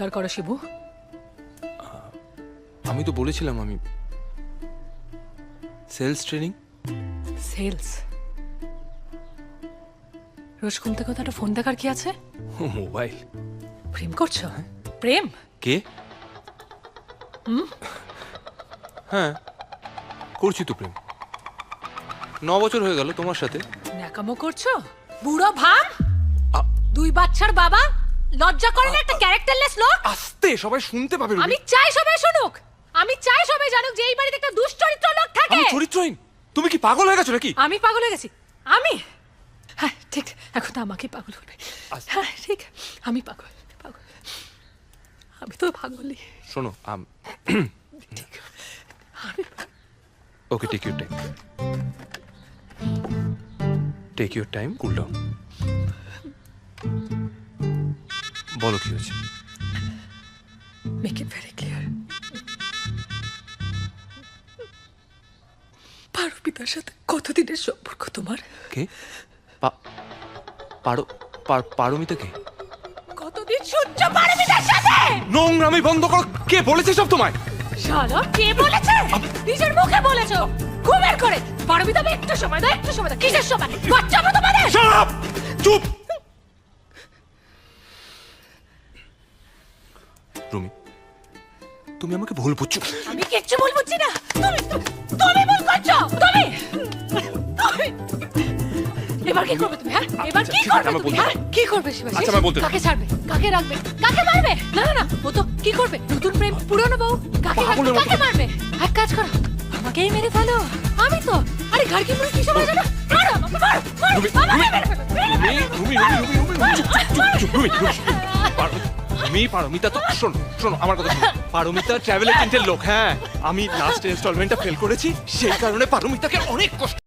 দর করো শিবু। আমি তো বলেছিলাম আমি। Sales training? সেলস? রোজ ঘুম থেকে একটা ফোন দেখার কি আছে? মোবাইল। প্রেম করছ? প্রেম? কে? হ্যাঁ করছি তো প্রেম। ন বছর হয়ে গেল তোমার সাথে। ন্যাকামো করছ? বুড়ো ভাম দুই বাচ্চার বাবা? লজ্জা করে না একটা ক্যারেক্টারলেস লোক? আস্তে সবাই শুনতে পাবে আমি চাই সবাই শুনুক। আমি চাই সবাই জানুক যে এই বাড়িতে একটা দুশ্চরিত্র লোক থাকে। আমি চরিত্রহীন। তুমি কি পাগল হয়ে গেছো নাকি? আমি পাগল হয়ে গেছি। আমি? হ্যাঁ ঠিক। এখন তো আমাকে পাগল করবে। হ্যাঁ ঠিক। আমি পাগল পাগল। আমি তো পাগলই। শোনো আম ঠিক। আমি okay take your time take your time cool down বলো কি হয়েছে? মেক ইট ভেরি ক্লিয়ার পারবিতার সাথে কতদিনের সম্পর্ক তোমার? কে? পারো পার- পারমিতা কে? কতদিন সহ্য পারবিতার সাথে? নোংরামি বন্ধ করো। কে বলেছে সব তোমায়? শালা কে বলেছে? নিজের মুখে বলেছ। ঘুমের করে পারবিতা আমি একটু সময় দাও একটু সময় দাও। কিসের সময়? বাচ্চা তোমাদের। চুপ! রুমি তুমি আমাকে ভুল বুঝছ আমি কিচ্ছু ভুল বুঝছি না তুমি তুমি ভুল করছ তুমি তুমি এবার কি করবে তুমি হ্যাঁ এবার কি করবে তুমি হ্যাঁ কি করবে শিবাশিস আচ্ছা, আমি বলতে কাকে ছাড়বে কাকে রাখবে কাকে মারবে না না না ও তো কি করবে নতুন প্রেম পুরনো বউ কাকে রাখবে কাকে মারবে এক কাজ করো আমাকেই মেরে ফেলো আমি তো আরে ঘর কি মুড়ি কি সময় জানো মারো মারো মারো আমাকে মেরে ফেলো রুমি। রুমি, রুমি, রুমি, রুমি, রুমি, রুমি, তুমি পারমিতা, তো শোনো শোনো, আমার কথা শোনো। পারমিতা ট্রাভেল এজেন্টের লোক হ্যাঁ আমি লাস্ট ইনস্টলমেন্টটা ফেল করেছি, সেই কারণে পারমিতাকে অনেক কষ্ট